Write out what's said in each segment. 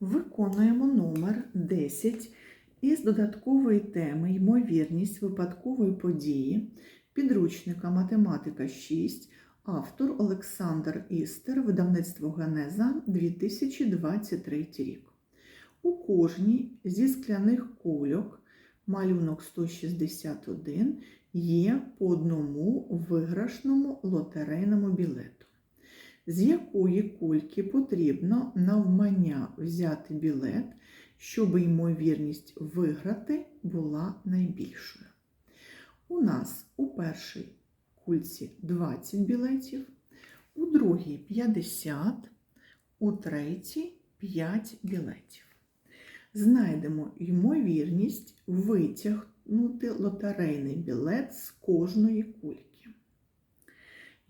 Виконуємо номер 10 із додаткової теми Ймовірність випадкової події підручника Математика 6, автор Олександр Істер, видавництво Генеза 2023 рік. У кожній зі скляних кульок малюнок 161 є по одному виграшному лотерейному білету з якої кульки потрібно навмання взяти білет, щоб ймовірність виграти була найбільшою. У нас у першій кульці 20 білетів, у другій 50, у третій 5 білетів. Знайдемо ймовірність витягнути лотерейний білет з кожної кульки.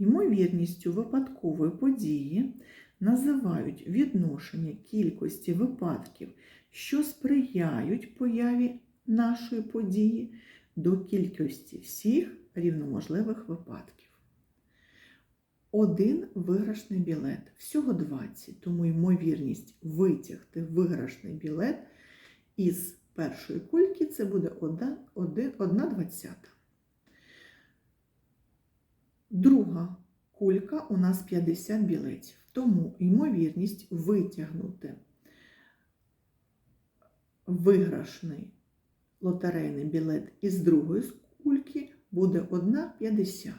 Ймовірністю випадкової події називають відношення кількості випадків, що сприяють появі нашої події, до кількості всіх рівноможливих випадків. Один виграшний білет, всього 20, тому ймовірність витягти виграшний білет із першої кульки це буде 1 двадцята. Друга кулька у нас 50 білетів. Тому ймовірність витягнути виграшний лотерейний білет із другої кульки буде 1,50.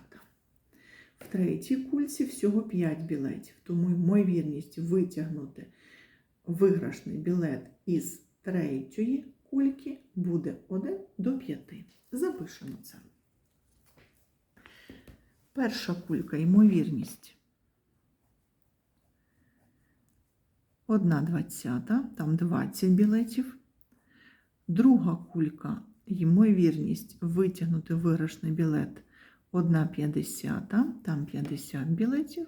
В третій кульці всього 5 білетів. Тому ймовірність витягнути виграшний білет із третьої кульки буде 1 до 5. Запишемо це. Перша кулька ймовірність. Одна двадцята, там 20 білетів. Друга кулька ймовірність витягнути виграшний білет 1,50, там 50 білетів.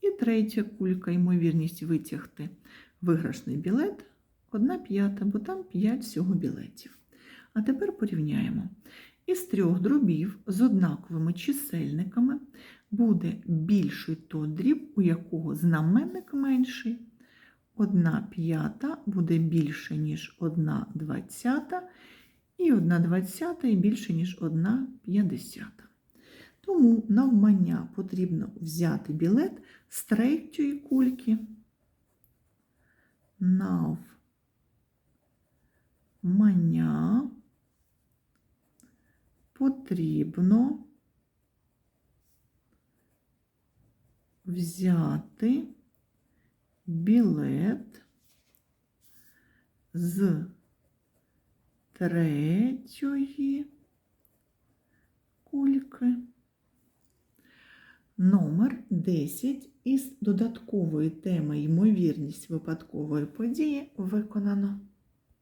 І третя кулька ймовірність витягти виграшний білет 1 п'ята, бо там 5 всього білетів. А тепер порівняємо. Із трьох дробів з однаковими чисельниками буде більший той дріб, у якого знаменник менший. Одна п'ята буде більше, ніж одна двадцята, і одна двадцята і більше, ніж одна п'ятдесята. Тому навмання потрібно взяти білет з третьої кульки. Навмання потрібно взяти білет з третьої кульки. Номер 10 із додаткової теми ймовірність випадкової події виконано.